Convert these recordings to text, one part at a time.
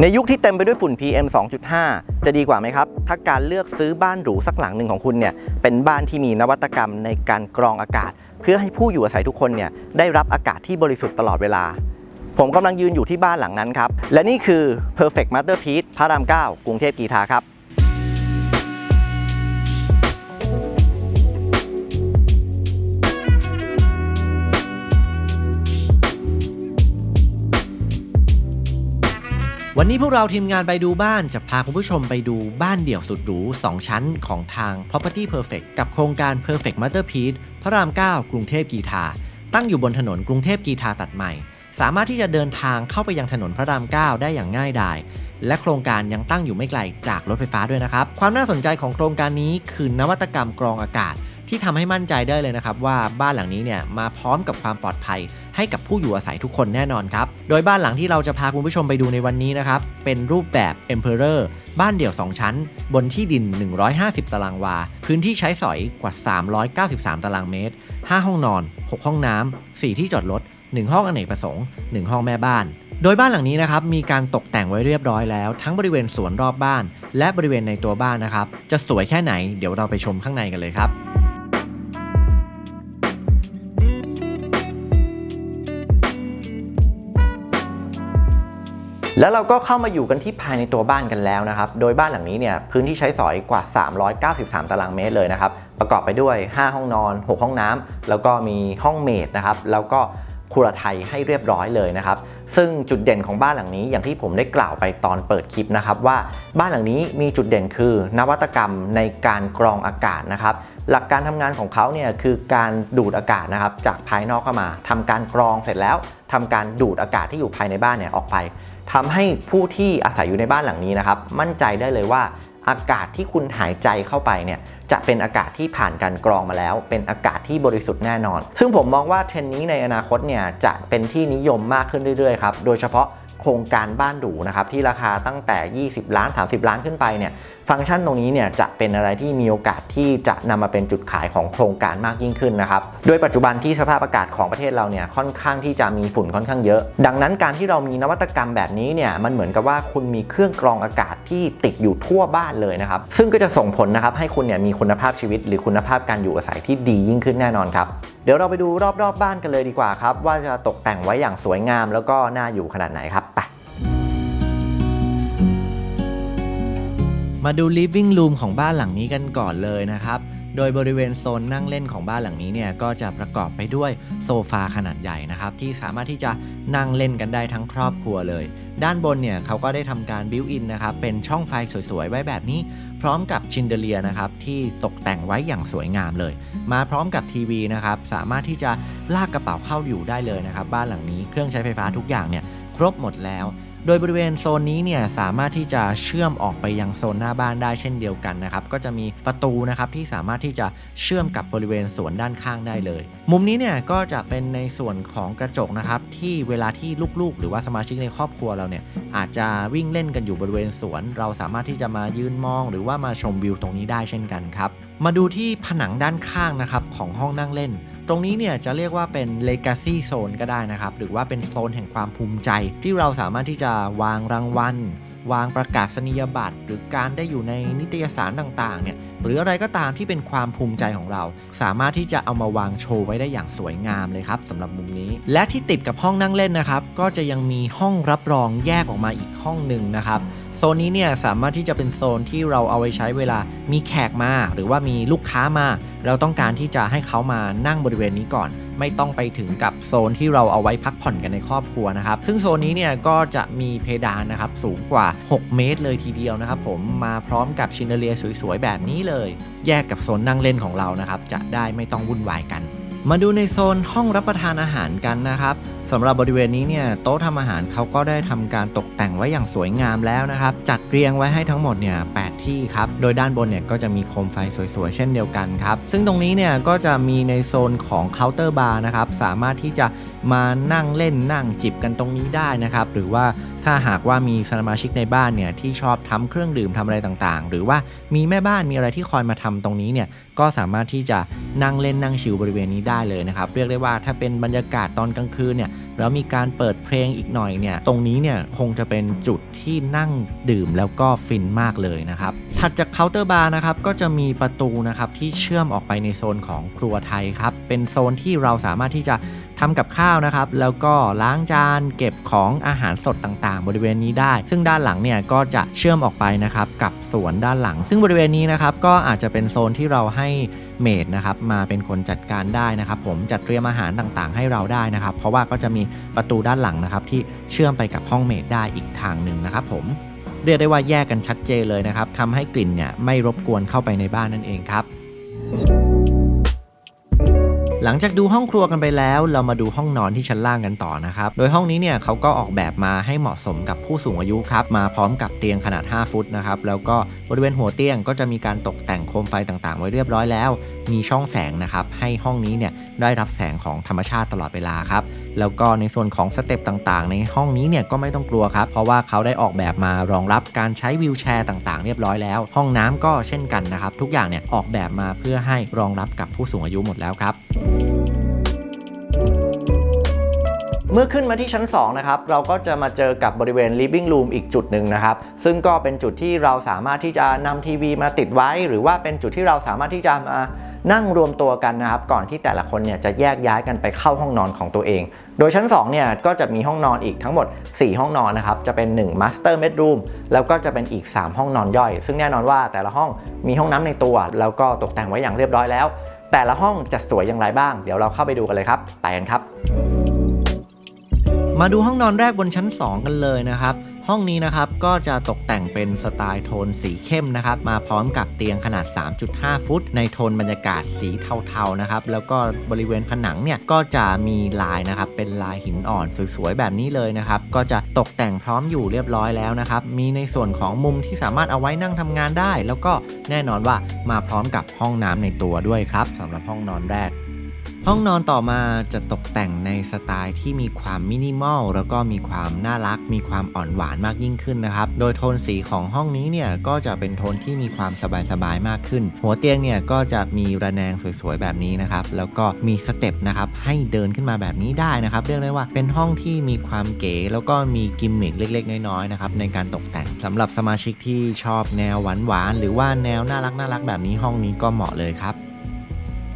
ในยุคที่เต็มไปด้วยฝุ่น PM 2.5 จะดีกว่าไหมครับ ถ้าการเลือกซื้อบ้านหรูสักหลังหนึ่งของคุณเนี่ย เป็นบ้านที่มีนวัตกรรมในการกรองอากาศ เพื่อให้ผู้อยู่อาศัยทุกคนเนี่ยได้รับอากาศที่บริสุทธิ์ตลอดเวลา ผมกำลังยืนอยู่ที่บ้านหลังนั้นครับ และนี่คือ Perfect Masterpiece พระราม 9 กรุงเทพกีทาครับ วันนี้พวกเราทีมงานไปดูบ้านจะพาคุณผู้ชมไปดูบ้านเดี่ยวสุดหรู 2 ชั้นของทาง Property Perfect กับโครงการ Perfect Masterpiece พระราม 9 กรุงเทพกีทา ตั้งอยู่บนถนนกรุงเทพกีทาตัดใหม่ สามารถที่จะเดินทางเข้าไปยังถนนพระราม 9 ได้อย่างง่ายดาย และโครงการยังตั้งอยู่ไม่ไกลจากรถไฟฟ้าด้วยนะครับ ความน่าสนใจของโครงการนี้คือนวัตกรรมกรองอากาศ ที่ทำให้มั่นใจได้เลยนะครับว่าบ้านหลังนี้เนี่ยมาพร้อมกับความปลอดภัย ให้กับผู้อยู่อาศัยทุกคนแน่นอนครับ โดยบ้านหลังที่เราจะพาคุณผู้ชมไปดูในวันนี้นะครับ เป็นรูปแบบ Emperor บ้านเดี่ยว 2 ชั้น บนที่ดิน 150 ตารางวา พื้นที่ใช้สอยกว่า 393 ตารางเมตร 5 ห้องนอน 6 ห้องน้ำ 4 ที่จอดรถ 1 ห้องอเนกประสงค์ 1 ห้องแม่บ้านโดยบ้านหลังนี้นะครับมีการตกแต่งไว้เรียบร้อยแล้ว ทั้งบริเวณสวนรอบบ้าน และบริเวณในตัวบ้านนะครับ จะสวยแค่ไหน เดี๋ยวเราไปชมข้างในกันเลยครับ แล้วเราก็เข้ามาอยู่กันที่ภายในตัวบ้านกันแล้วนะครับ โดยบ้านหลังนี้เนี่ยพื้นที่ใช้สอยกว่า 393 ตารางเมตรเลยนะครับ ประกอบไปด้วย 5 ห้องนอน 6 ห้องน้ำแล้วก็มีห้องเมดนะครับ แล้วก็ครัวไทยให้เรียบร้อยเลยนะครับ ซึ่งจุดเด่นของบ้านหลังนี้อย่างที่ผมได้กล่าวไปตอนเปิดคลิปนะครับว่าบ้านหลังนี้มีจุดเด่นคือ นวัตกรรมในการกรองอากาศนะครับ หลักการทำงานของเขาเนี่ยคือการดูดอากาศนะครับจากภายนอกเข้ามาทำการกรองเสร็จแล้วทำการดูดอากาศที่อยู่ภายในบ้านเนี่ยออกไปทำให้ผู้ที่อาศัยอยู่ในบ้านหลังนี้นะครับมั่นใจได้เลยว่าอากาศที่คุณหายใจเข้าไปเนี่ยจะเป็นอากาศที่ผ่านการกรองมาแล้ว เป็นอากาศที่บริสุทธิ์แน่นอน ซึ่งผมมองว่าเทรนด์นี้ในอนาคตเนี่ยจะเป็นที่นิยมมากขึ้นเรื่อยๆครับโดยเฉพาะโครงการบ้านหรูนะครับที่ราคาตั้งแต่ 20 ล้าน 30 ล้านขึ้นไปเนี่ยฟังก์ชันตรงนี้เนี่ยจะเป็นอะไรที่มีโอกาสที่จะนำมาเป็นจุดขายของโครงการมากยิ่งขึ้นนะครับ โดยปัจจุบันที่สภาพอากาศของประเทศเราเนี่ยค่อนข้างที่จะมีฝุ่นค่อนข้างเยอะ ดังนั้นการที่เรามีนวัตกรรมแบบนี้เนี่ยมันเหมือนกับว่าคุณมีเครื่องกรองอากาศที่ติดอยู่ทั่วบ้านเลยนะครับ ซึ่งก็จะส่งผลนะครับให้คุณเนี่ยมีคุณภาพชีวิต หรือคุณภาพการอยู่อาศัยที่ดียิ่งขึ้นแน่นอนครับ เดี๋ยวเราไปดูรอบๆบบ้านกันเลยดีกว่าครับว่าจะตกแต่งไว้อย่างสวยงาม แล้วก็น่าอยู่ขนาดไหนครับ มาดู living room ของบ้านหลังนี้กันก่อนเลยนะครับ โดยบริเวณโซนนั่งเล่นของบ้านหลังนี้เนี่ยก็จะประกอบไปด้วยโซฟาขนาดใหญ่นะครับ ที่สามารถที่จะนั่งเล่นกันได้ทั้งครอบครัวเลย ด้านบนเนี่ยเขาก็ได้ทำการบิวอินนะครับ เป็นช่องไฟสวยๆ ไว้แบบนี้ พร้อมกับชินเดเลียนะครับที่ตกแต่งไว้อย่างสวยงามเลย มาพร้อมกับทีวีนะครับสามารถที่จะลากกระเป๋าเข้าอยู่ได้เลยนะครับบ้านหลังนี้เครื่องใช้ไฟฟ้าทุกอย่างเนี่ยครบหมดแล้ว โดยบริเวณโซนนี้เนี่ยสามารถที่จะเชื่อมออกไปยังโซนหน้าบ้านได้เช่นเดียวกันนะครับก็จะมีประตูนะครับที่สามารถที่จะเชื่อมกับบริเวณสวนด้านข้างได้เลย มุมนี้เนี่ยก็จะเป็นในส่วนของกระจกนะครับที่เวลาที่ลูกๆ หรือว่าสมาชิกในครอบครัวเราเนี่ยอาจจะวิ่งเล่นกันอยู่บริเวณสวน เราสามารถที่จะมายืนมอง หรือว่ามาชมวิวตรงนี้ได้เช่นกันครับมาดูที่ผนังด้านข้างนะครับของห้องนั่งเล่น ตรงนี้เนี่ยจะเรียกว่าเป็น Legacy Zone ก็ได้นะครับ หรือว่าเป็นโซนแห่งความภูมิใจ ที่เราสามารถที่จะวางรางวัล วางประกาศนียบัตร หรือการได้อยู่ในนิตยสารต่างๆเนี่ยหรืออะไรก็ตามที่เป็นความภูมิใจของเรา สามารถที่จะเอามาวางโชว์ไว้ได้อย่างสวยงามเลยครับสำหรับมุมนี้ และที่ติดกับห้องนั่งเล่นนะครับ ก็จะยังมีห้องรับรองแยกออกมาอีกห้องหนึ่งนะครับ โซนนี้เนี่ยสามารถที่จะเป็นโซนที่เราเอาไว้ใช้เวลามีแขกมา หรือว่ามีลูกค้ามา เราต้องการที่จะให้เขามานั่งบริเวณนี้ก่อน ไม่ต้องไปถึงกับโซนที่เราเอาไว้พักผ่อนกันในครอบครัวนะครับ ซึ่งโซนนี้เนี่ยก็จะมีเพดานนะครับสูงกว่า 6 เมตรเลยทีเดียวนะครับผมมาพร้อมกับชินเดเลียสวยๆแบบนี้เลย แยกกับโซนนั่งเล่นของเรานะครับจะได้ไม่ต้องวุ่นวายกัน มาดูในโซนห้องรับประทานอาหารกันนะครับสำหรับบริเวณนี้เนี่ยโต๊ะทำอาหารเขาก็ได้ทำการตกแต่งไว้อย่างสวยงามแล้วนะครับ จัดเรียงไว้ให้ทั้งหมดเนี่ยแที่ครับ โดยด้านบนเนี่ยก็จะมีโคมไฟสวยๆ เช่นเดียวกันครับ ซึ่งตรงนี้เนี่ยก็จะมีในโซนของเคาน์เตอร์บาร์นะครับ สามารถที่จะมานั่งเล่นนั่งจิบกันตรงนี้ได้นะครับ หรือว่า ถ้าหากว่ามีสมาชิกในบ้านเนี่ยที่ชอบทำเครื่องดื่มทำอะไรต่างๆ หรือว่ามีแม่บ้านมีอะไรที่คอยมาทำตรงนี้เนี่ยก็สามารถที่จะนั่งเล่นนั่งชิลบริเวณนี้ได้เลยนะครับเรียกได้ว่าถ้าเป็นบรรยากาศตอนกลางคืนเนี่ยแล้วมีการเปิดเพลงอีกหน่อยเนี่ยตรงนี้เนี่ยคงจะเป็นจุดที่นั่งดื่มแล้วก็ฟินมากเลยนะครับถัดจากเคาน์เตอร์บาร์นะครับก็จะมีประตูนะครับที่เชื่อมออกไปในโซนของครัวไทยครับเป็นโซนที่เราสามารถที่จะทำกับข้าวนะครับ แล้วก็ล้างจานเก็บของอาหารสดต่างๆ บริเวณนี้ได้ ซึ่งด้านหลังเนี่ยก็จะเชื่อมออกไปนะครับกับสวนด้านหลัง ซึ่งบริเวณนี้นะครับก็อาจจะเป็นโซนที่เราให้เมดนะครับมาเป็นคนจัดการได้นะครับ ผมจัดเตรียมอาหารต่างๆ ให้เราได้นะครับ เพราะว่าก็จะมีประตูด้านหลังนะครับที่เชื่อมไปกับห้องเมดได้อีกทางหนึ่งนะครับผมเรียกได้ว่าแยกกันชัดเจนเลยนะครับทำให้กลิ่นเนี่ยไม่รบกวนเข้าไปในบ้านนั่นเองครับ หลังจากดูห้องครัวกันไปแล้ว เรามาดูห้องนอนที่ชั้นล่างกันต่อนะครับ โดยห้องนี้เนี่ยเขาก็ออกแบบมาให้เหมาะสมกับผู้สูงอายุครับ มาพร้อมกับเตียงขนาด 5 ฟุตนะครับ แล้วก็บริเวณหัวเตียงก็จะมีการตกแต่งโคมไฟต่างๆ ไว้เรียบร้อยแล้ว มีช่องแสงนะครับ ให้ห้องนี้เนี่ยได้รับแสงของธรรมชาติตลอดเวลาครับ แล้วก็ในส่วนของสเต็ปต่างๆ ในห้องนี้เนี่ยก็ไม่ต้องกลัวครับ เพราะว่าเขาได้ออกแบบมารองรับการใช้วิวแชร์ต่างๆ เรียบร้อยแล้ว ห้องน้ำก็เช่นกันนะครับ ทุกอย่างเนี่ยออกแบบมาเพื่อให้รองรับกับผู้สูงอายุหมดแล้วครับ เมื่อขึ้นมาที่ชั้น2นะครับเราก็จะมาเจอกับบริเวณ living room อีกจุดหนึ่งนะครับซึ่งก็เป็นจุดที่เราสามารถที่จะนำทีวีมาติดไว้ หรือว่าเป็นจุดที่เราสามารถที่จะมานั่งรวมตัวกันนะครับ ก่อนที่แต่ละคนเนี่ยจะแยกย้ายกันไปเข้าห้องนอนของตัวเอง โดยชั้น2เนี่ยก็จะมีห้องนอนอีกทั้งหมด 4 ห้องนอนนะครับ จะเป็น 1 master bedroom แล้วก็จะเป็นอีก 3 ห้องนอนย่อย ซึ่งแน่นอนว่าแต่ละห้องมีห้องน้ำในตัว แล้วก็ตกแต่งไว้อย่างเรียบร้อยแล้ว แต่ละห้องจะสวยอย่างไรบ้าง เดี๋ยวเราเข้าไปดูกันเลยครับ ไปกันครับ มาดูห้องนอนแรกบนชั้น 2 กันเลยนะครับ ห้องนี้นะครับก็จะตกแต่งเป็นสไตล์โทนสีเข้มนะครับ มาพร้อมกับเตียงขนาด 3.5 ฟุต ในโทนบรรยากาศสีเทาๆนะครับ แล้วก็บริเวณผนังเนี่ยก็จะมีลายนะครับ เป็นลายหินอ่อนสวยๆแบบนี้เลยนะครับ ก็จะตกแต่งพร้อมอยู่เรียบร้อยแล้วนะครับ มีในส่วนของมุมที่สามารถเอาไว้นั่งทำงานได้ แล้วก็แน่นอนว่ามาพร้อมกับห้องน้ำในตัวด้วยครับสำหรับห้องนอนแรก ห้องนอนต่อมาจะตกแต่งในสไตล์ที่มีความมินิมอลแล้วก็มีความน่ารัก มีความอ่อนหวานมากยิ่งขึ้นนะครับ โดยโทนสีของห้องนี้เนี่ยก็จะเป็นโทนที่มีความสบายๆมากขึ้น หัวเตียงเนี่ยก็จะมีระแนงสวยๆแบบนี้นะครับแล้วก็มีสเต็ปนะครับให้เดินขึ้นมาแบบนี้ได้นะครับเรียกได้ว่าเป็นห้องที่มีความเก๋แล้วก็มีกิมมิคเล็ก ๆ น้อยๆนะครับในการตกแต่งสำหรับสมาชิกที่ชอบแนวหวานๆหรือว่าแนวน่ารักน่ารักๆแบบนี้ห้องนี้ก็เหมาะเลยครับ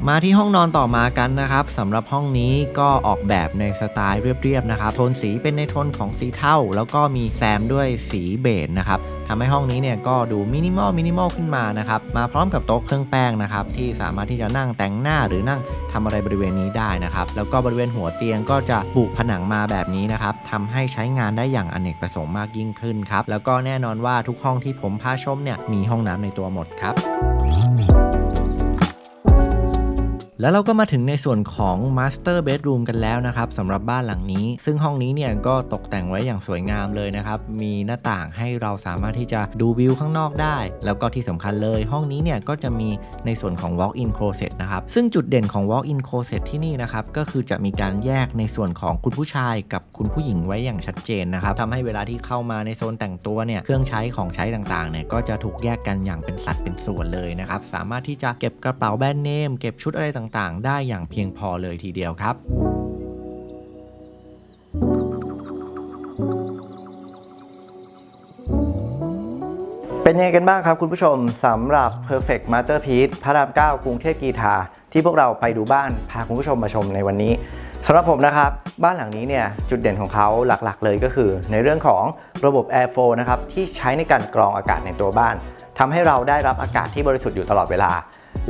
มาที่ห้องนอนต่อมากันนะครับสำหรับห้องนี้ก็ออกแบบในสไตล์เรียบๆนะครับโทนสีเป็นในโทนของสีเทาแล้วก็มีแซมด้วยสีเบจนะครับทำให้ห้องนี้เนี่ยก็ดูมินิมอลมินิมอลขึ้นมานะครับมาพร้อมกับโต๊ะเครื่องแป้งนะครับที่สามารถที่จะนั่งแต่งหน้าหรือนั่งทำอะไรบริเวณนี้ได้นะครับแล้วก็บริเวณหัวเตียงก็จะบุผนังมาแบบนี้นะครับทำให้ใช้งานได้อย่างอเนกประสงค์มากยิ่งขึ้นครับแล้วก็แน่นอนว่าทุกห้องที่ผมพาชมเนี่ยมีห้องน้ำในตัวหมดครับ แล้วเราก็มาถึงในส่วนของ Master Bedroom กันแล้วนะครับสำหรับบ้านหลังนี้ ซึ่งห้องนี้เนี่ยก็ตกแต่งไว้อย่างสวยงามเลยนะครับ มีหน้าต่างให้เราสามารถที่จะดูวิวข้างนอกได้ แล้วก็ที่สำคัญเลย ห้องนี้เนี่ยก็จะมีในส่วนของ Walk-in Closet นะครับ ซึ่งจุดเด่นของ Walk-in Closet ที่นี่นะครับ ก็คือจะมีการแยกในส่วนของคุณผู้ชายกับคุณผู้หญิงไว้อย่างชัดเจนนะครับทำให้เวลาที่เข้ามาในโซนแต่งตัวเนี่ยเครื่องใช้ของใช้ต่างๆเนี่ยก็จะถูกแยกกันอย่างเป็นสัดเป็นส่วนเลยนะครับสามารถที่จะเก็บกระเป๋าแบรนด์เนมเก็บชุดอะไรต่างๆ ได้อย่างเพียงพอเลยทีเดียวครับ เป็นยังไงกันบ้างครับคุณผู้ชมสำหรับ Perfect Masterpiece พระราม 9 กรุงเทพกีทาที่พวกเราไปดูบ้านพาคุณผู้ชมมาชมในวันนี้สำหรับผมนะครับ บ้านหลังนี้เนี่ยจุดเด่นของเขาหลักๆ เลยก็คือ ในเรื่องของระบบ Airflow นะครับที่ใช้ในการกรองอากาศในตัวบ้านทำให้เราได้รับอากาศที่บริสุทธิ์อยู่ตลอดเวลา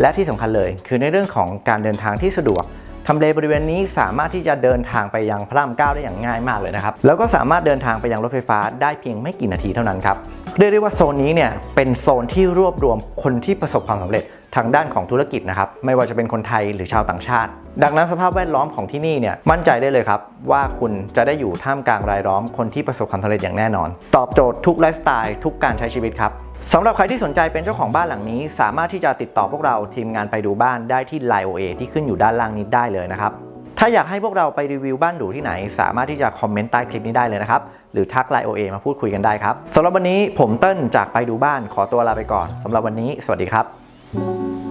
และที่สำคัญเลย คือในเรื่องของการเดินทางที่สะดวกทำเลบริเวณนี้สามารถที่จะเดินทางไปยังพระรามเก้าได้อย่างง่ายมากเลยนะครับ แล้วก็สามารถเดินทางไปยังรถไฟฟ้าได้เพียงไม่กี่นาทีเท่านั้นครับ เรียกได้ว่าโซนนี้เนี่ยเป็นโซนที่รวบรวมคนที่ประสบความสำเร็จทางด้านของธุรกิจนะครับไม่ว่าจะเป็นคนไทยหรือชาวต่างชาติ ดังนั้นสภาพแวดล้อมของที่นี่เนี่ยมั่นใจได้เลยครับ ว่าคุณจะได้อยู่ท่ามกลางรายล้อมคนที่ประสบความสำเร็จอย่างแน่นอน ตอบโจทย์ทุกไลฟ์สไตล์ทุกการใช้ชีวิตครับสำหรับใครที่สนใจเป็นเจ้าของบ้านหลังนี้ สามารถที่จะติดต่อพวกเราทีมงานไปดูบ้านได้ที่ Line OA ที่ขึ้นอยู่ด้านล่างนี้ได้เลยนะครับ ถ้าอยากให้พวกเราไปรีวิวบ้านหรูที่ไหน สามารถที่จะคอมเมนต์ใต้คลิปนี้ได้เลยนะครับ หรือทักไลน์โอเอมาพูดคุยกันได้ครับสำหรับวันนี้ผมเติ้ลจากไปดูบ้านขอตัวลาไปก่อนสำหรับวันนี้ สวัสดีครับ